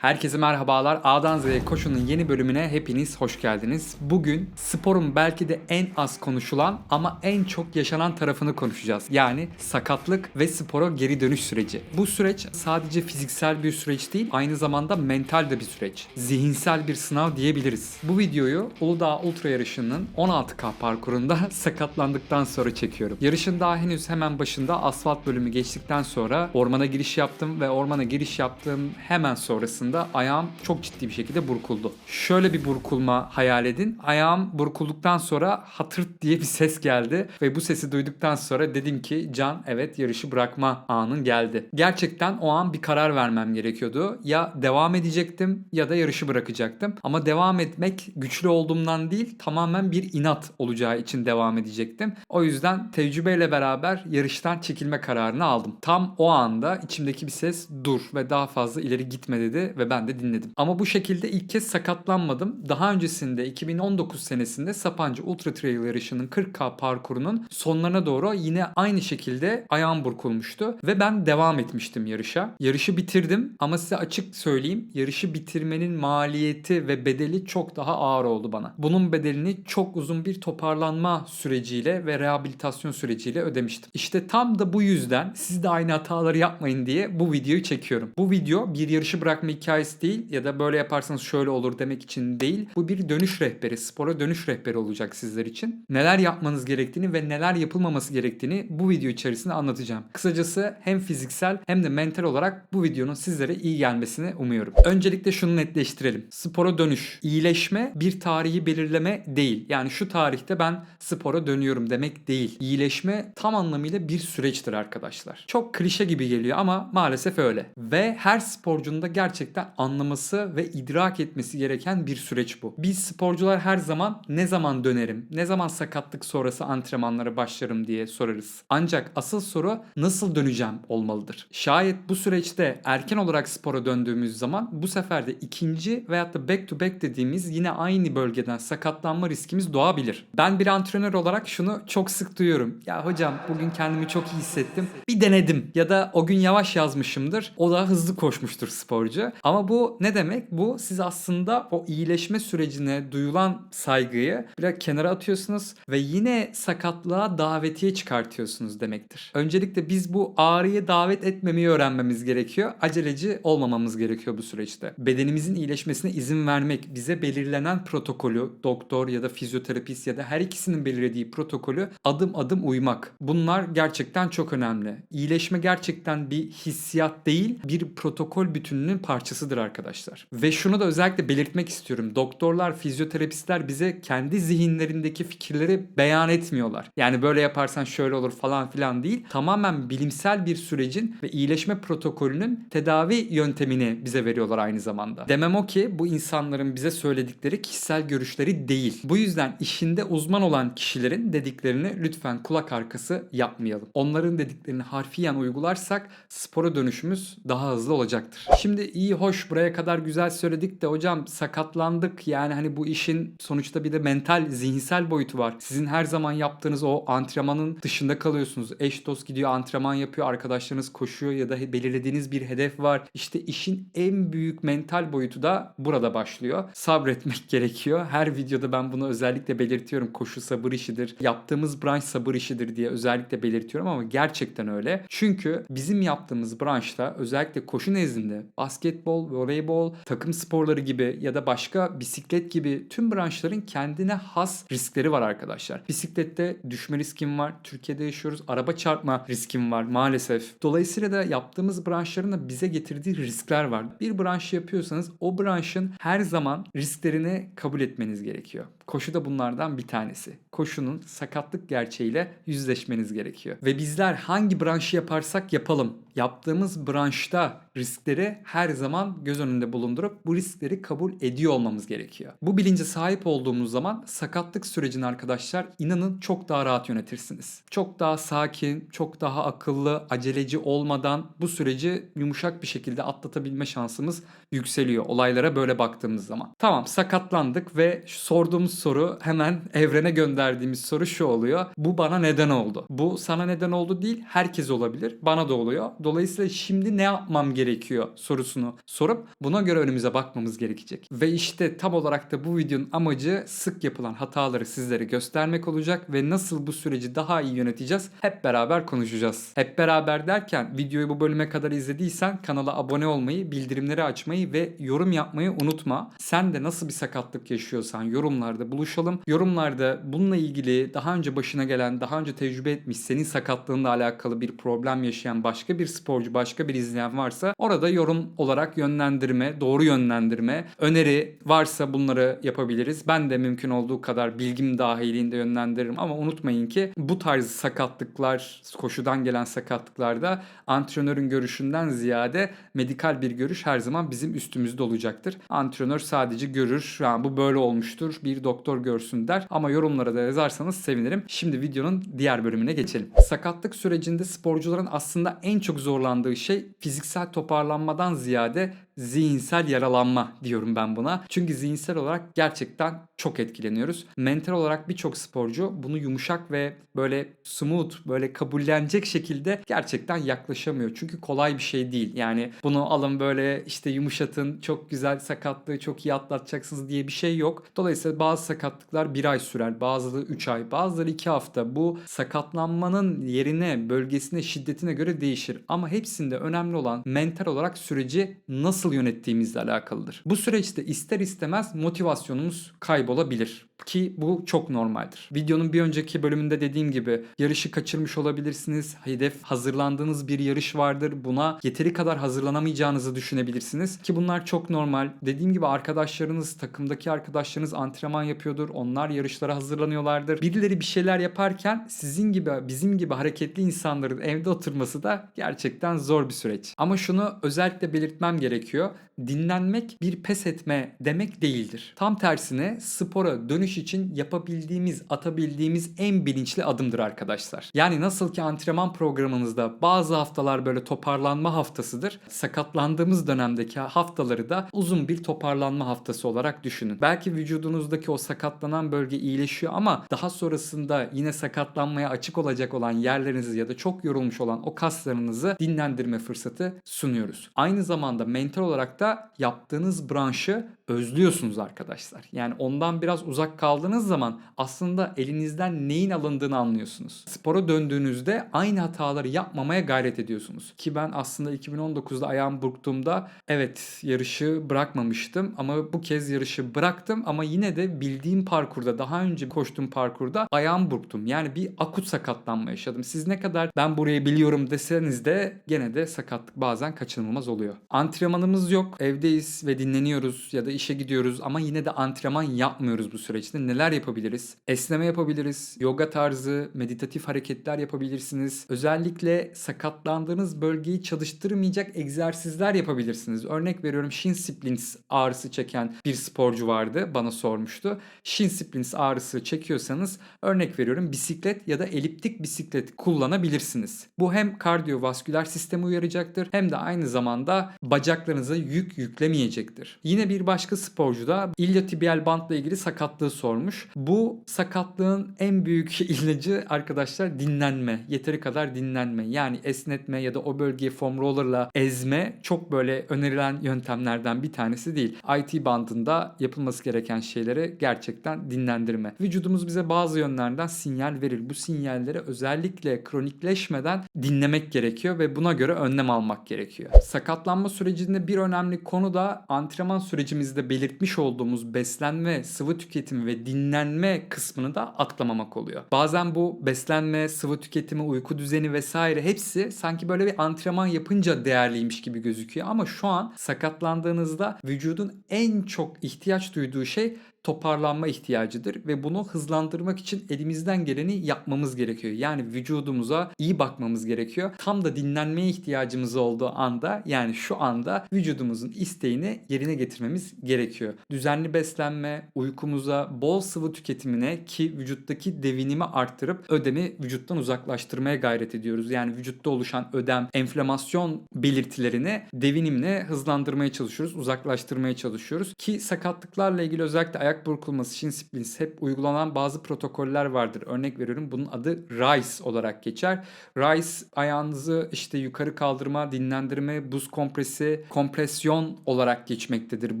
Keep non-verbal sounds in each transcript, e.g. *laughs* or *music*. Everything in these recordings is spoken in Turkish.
Herkese merhabalar. A'dan Z'ye Koşu'nun yeni bölümüne hepiniz hoş geldiniz. Bugün sporun belki de en az konuşulan ama en çok yaşanan tarafını konuşacağız. Yani sakatlık ve spora geri dönüş süreci. Bu süreç sadece fiziksel bir süreç değil, aynı zamanda mental de bir süreç. Zihinsel bir sınav diyebiliriz. Bu videoyu Uludağ Ultra yarışının 16K parkurunda *laughs* sakatlandıktan sonra çekiyorum. Yarışın daha henüz hemen başında asfalt bölümü geçtikten sonra ormana giriş yaptım ve ormana giriş yaptığım hemen sonrasında ayağım çok ciddi bir şekilde burkuldu. Şöyle bir burkulma hayal edin. Ayağım burkulduktan sonra hatırt diye bir ses geldi ve bu sesi duyduktan sonra dedim ki Can evet yarışı bırakma anın geldi. Gerçekten o an bir karar vermem gerekiyordu. Ya devam edecektim ya da yarışı bırakacaktım. Ama devam etmek güçlü olduğumdan değil tamamen bir inat olacağı için devam edecektim. O yüzden tecrübeyle beraber yarıştan çekilme kararını aldım. Tam o anda içimdeki bir ses dur ve daha fazla ileri gitme dedi ve ben de dinledim. Ama bu şekilde ilk kez sakatlanmadım. Daha öncesinde 2019 senesinde Sapancı Ultra Trail yarışının 40K parkurunun sonlarına doğru yine aynı şekilde ayağım burkulmuştu ve ben devam etmiştim yarışa. Yarışı bitirdim ama size açık söyleyeyim yarışı bitirmenin maliyeti ve bedeli çok daha ağır oldu bana. Bunun bedelini çok uzun bir toparlanma süreciyle ve rehabilitasyon süreciyle ödemiştim. İşte tam da bu yüzden siz de aynı hataları yapmayın diye bu videoyu çekiyorum. Bu video bir yarışı bırakma hikayesi değil ya da böyle yaparsanız şöyle olur demek için değil. Bu bir dönüş rehberi, spora dönüş rehberi olacak sizler için. Neler yapmanız gerektiğini ve neler yapılmaması gerektiğini bu video içerisinde anlatacağım. Kısacası hem fiziksel hem de mental olarak bu videonun sizlere iyi gelmesini umuyorum. Öncelikle şunu netleştirelim. Spora dönüş, iyileşme bir tarihi belirleme değil. Yani şu tarihte ben spora dönüyorum demek değil. İyileşme tam anlamıyla bir süreçtir arkadaşlar. Çok klişe gibi geliyor ama maalesef öyle. Ve her sporcunun da gerçekten anlaması ve idrak etmesi gereken bir süreç bu. Biz sporcular her zaman ne zaman dönerim, ne zaman sakatlık sonrası antrenmanlara başlarım diye sorarız. Ancak asıl soru nasıl döneceğim olmalıdır. Şayet bu süreçte erken olarak spora döndüğümüz zaman bu sefer de ikinci veyahut da back to back dediğimiz yine aynı bölgeden sakatlanma riskimiz doğabilir. Ben bir antrenör olarak şunu çok sık duyuyorum. Ya hocam bugün kendimi çok iyi hissettim. Bir denedim ya da o gün yavaş yazmışımdır. O da hızlı koşmuştur sporcu. Ama bu ne demek? Bu siz aslında o iyileşme sürecine duyulan saygıyı biraz kenara atıyorsunuz ve yine sakatlığa davetiye çıkartıyorsunuz demektir. Öncelikle biz bu ağrıyı davet etmemeyi öğrenmemiz gerekiyor. Aceleci olmamamız gerekiyor bu süreçte. Bedenimizin iyileşmesine izin vermek, bize belirlenen protokolü, doktor ya da fizyoterapist ya da her ikisinin belirlediği protokolü adım adım uymak. Bunlar gerçekten çok önemli. İyileşme gerçekten bir hissiyat değil, bir protokol bütününün parçasıdır arkadaşlar. Ve şunu da özellikle belirtmek istiyorum. Doktorlar, fizyoterapistler bize kendi zihinlerindeki fikirleri beyan etmiyorlar. Yani böyle yaparsan şöyle olur falan filan değil. Tamamen bilimsel bir sürecin ve iyileşme protokolünün tedavi yöntemini bize veriyorlar aynı zamanda. Demem o ki bu insanların bize söyledikleri kişisel görüşleri değil. Bu yüzden işinde uzman olan kişilerin dediklerini lütfen kulak arkası yapmayalım. Onların dediklerini harfiyen uygularsak spora dönüşümüz daha hızlı olacaktır. Şimdi iyi hoş buraya kadar güzel söyledik de hocam sakatlandık. Yani hani bu işin sonuçta bir de mental, zihinsel boyutu var. Sizin her zaman yaptığınız o antrenmanın dışında kalıyorsunuz. Eş dost gidiyor antrenman yapıyor, arkadaşlarınız koşuyor ya da belirlediğiniz bir hedef var. İşte işin en büyük mental boyutu da burada başlıyor. Sabretmek *laughs* gerekiyor. Her videoda ben bunu özellikle belirtiyorum. Koşu sabır işidir. Yaptığımız branş sabır işidir diye özellikle belirtiyorum ama gerçekten öyle. Çünkü bizim yaptığımız branşta özellikle koşu nezdinde basketbol, voleybol, takım sporları gibi ya da başka bisiklet gibi tüm branşların kendine has riskleri var arkadaşlar. Bisiklette düşme riskim var. Türkiye'de yaşıyoruz. Araba çarpma riskim var maalesef. Dolayısıyla da yaptığımız branşların da bize getirdiği riskler var. Bir branşı yapıyorsanız o branşın her zaman risklerini kabul etmeniz gerekiyor. Koşu da bunlardan bir tanesi. Koşunun sakatlık gerçeğiyle yüzleşmeniz gerekiyor. Ve bizler hangi branşı yaparsak yapalım yaptığımız branşta riskleri her zaman göz önünde bulundurup bu riskleri kabul ediyor olmamız gerekiyor. Bu bilince sahip olduğumuz zaman sakatlık sürecini arkadaşlar inanın çok daha rahat yönetirsiniz. Çok daha sakin, çok daha akıllı, aceleci olmadan bu süreci yumuşak bir şekilde atlatabilme şansımız yükseliyor olaylara böyle baktığımız zaman. Tamam sakatlandık ve sorduğumuz soru hemen evrene gönderdiğimiz soru şu oluyor. Bu bana neden oldu? Bu sana neden oldu değil herkes olabilir. Bana da oluyor. Dolayısıyla şimdi ne yapmam gerekiyor sorusunu sorup buna göre önümüze bakmamız gerekecek. Ve işte tam olarak da bu videonun amacı sık yapılan hataları sizlere göstermek olacak ve nasıl bu süreci daha iyi yöneteceğiz hep beraber konuşacağız. Hep beraber derken videoyu bu bölüme kadar izlediysen kanala abone olmayı, bildirimleri açmayı ve yorum yapmayı unutma. Sen de nasıl bir sakatlık yaşıyorsan yorumlarda buluşalım. Yorumlarda bununla ilgili daha önce başına gelen, daha önce tecrübe etmiş, senin sakatlığınla alakalı bir problem yaşayan başka bir sporcu, başka bir izleyen varsa orada yorum olarak yönlendirme, doğru yönlendirme, öneri varsa bunları yapabiliriz. Ben de mümkün olduğu kadar bilgim dahilinde yönlendiririm ama unutmayın ki bu tarz sakatlıklar, koşudan gelen sakatlıklarda antrenörün görüşünden ziyade medikal bir görüş her zaman bizim üstümüzde olacaktır. Antrenör sadece görür, yani bu böyle olmuştur, bir doktor görsün der ama yorumlara da yazarsanız sevinirim. Şimdi videonun diğer bölümüne geçelim. Sakatlık sürecinde sporcuların aslında en çok zorlandığı şey fiziksel toparlanmadan ziyade zihinsel yaralanma diyorum ben buna. Çünkü zihinsel olarak gerçekten çok etkileniyoruz. Mental olarak birçok sporcu bunu yumuşak ve böyle smooth, böyle kabullenecek şekilde gerçekten yaklaşamıyor. Çünkü kolay bir şey değil. Yani bunu alın böyle işte yumuşatın, çok güzel sakatlığı çok iyi atlatacaksınız diye bir şey yok. Dolayısıyla bazı sakatlıklar bir ay sürer, bazıları 3 ay, bazıları 2 hafta. Bu sakatlanmanın yerine, bölgesine, şiddetine göre değişir. Ama hepsinde önemli olan mental olarak süreci nasıl yönettiğimizle alakalıdır. Bu süreçte ister istemez motivasyonumuz kaybolabilir ki bu çok normaldir. Videonun bir önceki bölümünde dediğim gibi yarışı kaçırmış olabilirsiniz. Hedef hazırlandığınız bir yarış vardır. Buna yeteri kadar hazırlanamayacağınızı düşünebilirsiniz ki bunlar çok normal. Dediğim gibi arkadaşlarınız, takımdaki arkadaşlarınız antrenman yapıyordur. Onlar yarışlara hazırlanıyorlardır. Birileri bir şeyler yaparken sizin gibi, bizim gibi hareketli insanların evde oturması da gerçekten zor bir süreç. Ama şunu özellikle belirtmem gerekiyor. Dinlenmek bir pes etme demek değildir. Tam tersine spora dönüş için yapabildiğimiz, atabildiğimiz en bilinçli adımdır arkadaşlar. Yani nasıl ki antrenman programınızda bazı haftalar böyle toparlanma haftasıdır. Sakatlandığımız dönemdeki haftaları da uzun bir toparlanma haftası olarak düşünün. Belki vücudunuzdaki o sakatlanan bölge iyileşiyor ama daha sonrasında yine sakatlanmaya açık olacak olan yerlerinizi ya da çok yorulmuş olan o kaslarınızı dinlendirme fırsatı sunuyoruz. Aynı zamanda mental olarak da yaptığınız branşı özlüyorsunuz arkadaşlar. Yani ondan biraz uzak kaldığınız zaman aslında elinizden neyin alındığını anlıyorsunuz. Spora döndüğünüzde aynı hataları yapmamaya gayret ediyorsunuz. Ki ben aslında 2019'da ayağım burktuğumda evet yarışı bırakmamıştım ama bu kez yarışı bıraktım ama yine de bildiğim parkurda daha önce koştuğum parkurda ayağım burktum. Yani bir akut sakatlanma yaşadım. Siz ne kadar ben burayı biliyorum deseniz de gene de sakatlık bazen kaçınılmaz oluyor. Antrenmanımız yok. Evdeyiz ve dinleniyoruz ya da işe gidiyoruz ama yine de antrenman yapmıyoruz bu süreçte. Neler yapabiliriz? Esneme yapabiliriz. Yoga tarzı meditatif hareketler yapabilirsiniz. Özellikle sakatlandığınız bölgeyi çalıştırmayacak egzersizler yapabilirsiniz. Örnek veriyorum shin splints ağrısı çeken bir sporcu vardı bana sormuştu. Shin splints ağrısı çekiyorsanız örnek veriyorum bisiklet ya da eliptik bisiklet kullanabilirsiniz. Bu hem kardiyovasküler sistemi uyaracaktır hem de aynı zamanda bacaklarınıza yük yüklemeyecektir. Yine bir başka sporcu da iliotibial bantla ilgili sakatlığı sormuş. Bu sakatlığın en büyük *laughs* ilacı arkadaşlar dinlenme. Yeteri kadar dinlenme. Yani esnetme ya da o bölgeyi foam rollerla ezme çok böyle önerilen yöntemlerden bir tanesi değil. IT bandında yapılması gereken şeyleri gerçekten dinlendirme. Vücudumuz bize bazı yönlerden sinyal verir. Bu sinyalleri özellikle kronikleşmeden dinlemek gerekiyor ve buna göre önlem almak gerekiyor. Sakatlanma sürecinde bir önemli konu da antrenman sürecimizde belirtmiş olduğumuz beslenme, sıvı tüketimi ve dinlenme kısmını da atlamamak oluyor. Bazen bu beslenme, sıvı tüketimi, uyku düzeni vesaire hepsi sanki böyle bir antrenman yapınca değerliymiş gibi gözüküyor ama şu an sakatlandığınızda vücudun en çok ihtiyaç duyduğu şey toparlanma ihtiyacıdır ve bunu hızlandırmak için elimizden geleni yapmamız gerekiyor. Yani vücudumuza iyi bakmamız gerekiyor. Tam da dinlenmeye ihtiyacımız olduğu anda yani şu anda vücudumuzun isteğini yerine getirmemiz gerekiyor. Düzenli beslenme, uykumuza, bol sıvı tüketimine ki vücuttaki devinimi arttırıp ödemi vücuttan uzaklaştırmaya gayret ediyoruz. Yani vücutta oluşan ödem, enflamasyon belirtilerini devinimle hızlandırmaya çalışıyoruz, uzaklaştırmaya çalışıyoruz. Ki sakatlıklarla ilgili özellikle ayak burkulması, shin splints hep uygulanan bazı protokoller vardır. Örnek veriyorum bunun adı RICE olarak geçer. RICE ayağınızı işte yukarı kaldırma, dinlendirme, buz kompresi, kompresyon olarak geçmektedir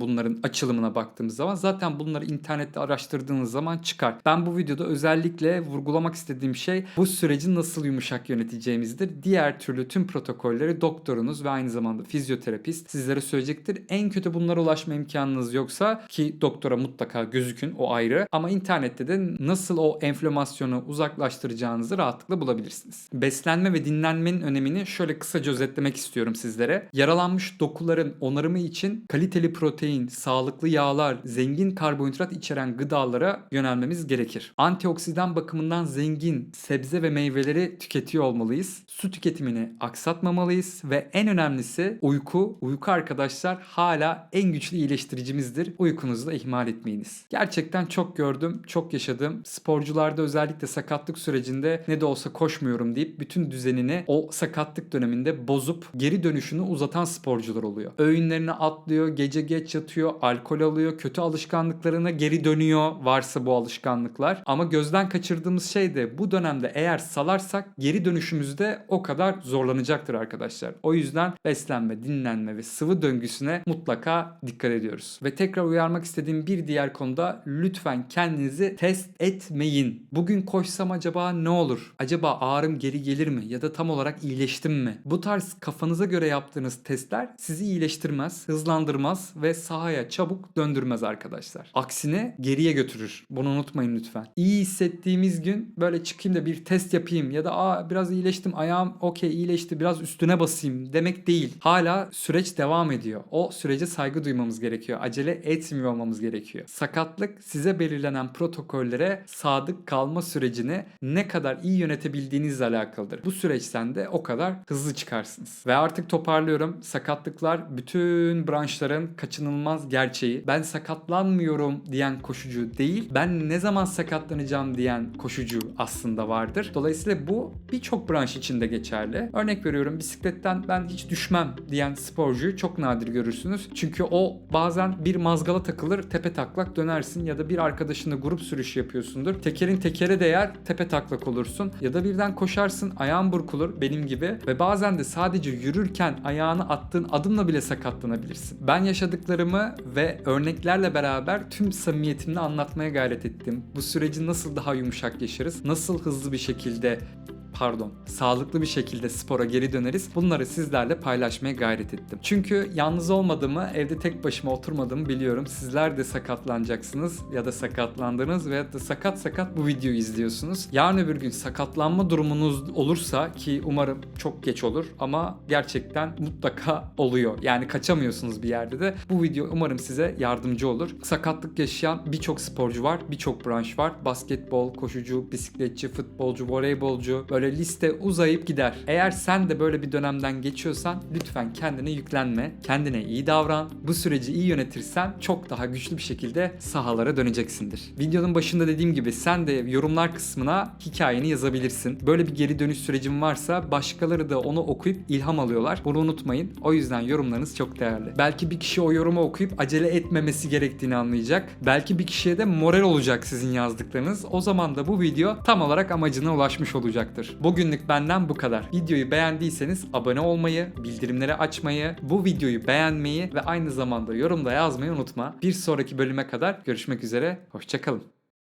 bunların açılımına baktığımız zaman. Zaten bunları internette araştırdığınız zaman çıkar. Ben bu videoda özellikle vurgulamak istediğim şey bu süreci nasıl yumuşak yöneteceğimizdir. Diğer türlü tüm protokolleri doktorunuz ve aynı zamanda fizyoterapist sizlere söyleyecektir. En kötü bunlara ulaşma imkanınız yoksa ki doktora mutlaka gözükün o ayrı ama internette de nasıl o enflamasyonu uzaklaştıracağınızı rahatlıkla bulabilirsiniz. Beslenme ve dinlenmenin önemini şöyle kısaca özetlemek istiyorum sizlere. Yaralanmış dokuların onarımı için kaliteli protein, sağlıklı yağlar, zengin karbonhidrat içeren gıdalara yönelmemiz gerekir. Antioksidan bakımından zengin sebze ve meyveleri tüketiyor olmalıyız. Su tüketimini aksatmamalıyız ve en önemlisi uyku. Uyku arkadaşlar hala en güçlü iyileştiricimizdir. Uykunuzu da ihmal etmeyiniz. Gerçekten çok gördüm, çok yaşadım. Sporcularda özellikle sakatlık sürecinde ne de olsa koşmuyorum deyip bütün düzenini o sakatlık döneminde bozup geri dönüşünü uzatan sporcular oluyor. Öğünlerini atlıyor, gece geç yatıyor, alkol alıyor, kötü alışkanlıklarına geri dönüyor varsa bu alışkanlıklar. Ama gözden kaçırdığımız şey de bu dönemde eğer salarsak geri dönüşümüzde o kadar zorlanacaktır arkadaşlar. O yüzden beslenme, dinlenme ve sıvı döngüsüne mutlaka dikkat ediyoruz. Ve tekrar uyarmak istediğim bir diğer konuda lütfen kendinizi test etmeyin. Bugün koşsam acaba ne olur? Acaba ağrım geri gelir mi? Ya da tam olarak iyileştim mi? Bu tarz kafanıza göre yaptığınız testler sizi iyileştirmez, hızlandırmaz ve sahaya çabuk döndürmez arkadaşlar. Aksine geriye götürür. Bunu unutmayın lütfen. İyi hissettiğimiz gün böyle çıkayım da bir test yapayım ya da aa biraz iyileştim ayağım okey iyileşti biraz üstüne basayım demek değil. Hala süreç devam ediyor. O sürece saygı duymamız gerekiyor. Acele etmiyor olmamız gerekiyor. Sakatlık size belirlenen protokollere sadık kalma sürecini ne kadar iyi yönetebildiğinizle alakalıdır. Bu süreçten de o kadar hızlı çıkarsınız. Ve artık toparlıyorum. Sakatlıklar bütün branşların kaçınılmaz gerçeği. Ben sakatlanmıyorum diyen koşucu değil, ben ne zaman sakatlanacağım diyen koşucu aslında vardır. Dolayısıyla bu birçok branş içinde geçerli. Örnek veriyorum bisikletten ben hiç düşmem diyen sporcuyu çok nadir görürsünüz. Çünkü o bazen bir mazgala takılır tepe taklak dönersin ya da bir arkadaşınla grup sürüşü yapıyorsundur. Tekerin tekere değer tepe taklak olursun ya da birden koşarsın ayağın burkulur benim gibi ve bazen de sadece yürürken ayağını attığın adımla bile sakatlanabilirsin. Ben yaşadıklarımı ve örneklerle beraber tüm samimiyetimle anlatmaya gayret ettim. Bu süreci nasıl daha yumuşak yaşarız? Nasıl hızlı bir şekilde pardon, sağlıklı bir şekilde spora geri döneriz. Bunları sizlerle paylaşmaya gayret ettim. Çünkü yalnız olmadığımı, evde tek başıma oturmadığımı biliyorum. Sizler de sakatlanacaksınız ya da sakatlandınız veya da sakat sakat bu videoyu izliyorsunuz. Yarın öbür gün sakatlanma durumunuz olursa ki umarım çok geç olur ama gerçekten mutlaka oluyor. Yani kaçamıyorsunuz bir yerde de. Bu video umarım size yardımcı olur. Sakatlık yaşayan birçok sporcu var, birçok branş var. Basketbol, koşucu, bisikletçi, futbolcu, voleybolcu, liste uzayıp gider. Eğer sen de böyle bir dönemden geçiyorsan lütfen kendine yüklenme. Kendine iyi davran. Bu süreci iyi yönetirsen çok daha güçlü bir şekilde sahalara döneceksindir. Videonun başında dediğim gibi sen de yorumlar kısmına hikayeni yazabilirsin. Böyle bir geri dönüş sürecin varsa başkaları da onu okuyup ilham alıyorlar. Bunu unutmayın. O yüzden yorumlarınız çok değerli. Belki bir kişi o yorumu okuyup acele etmemesi gerektiğini anlayacak. Belki bir kişiye de moral olacak sizin yazdıklarınız. O zaman da bu video tam olarak amacına ulaşmış olacaktır. Bugünlük benden bu kadar. Videoyu beğendiyseniz abone olmayı, bildirimleri açmayı, bu videoyu beğenmeyi ve aynı zamanda yorumda yazmayı unutma. Bir sonraki bölüme kadar görüşmek üzere. Hoşçakalın.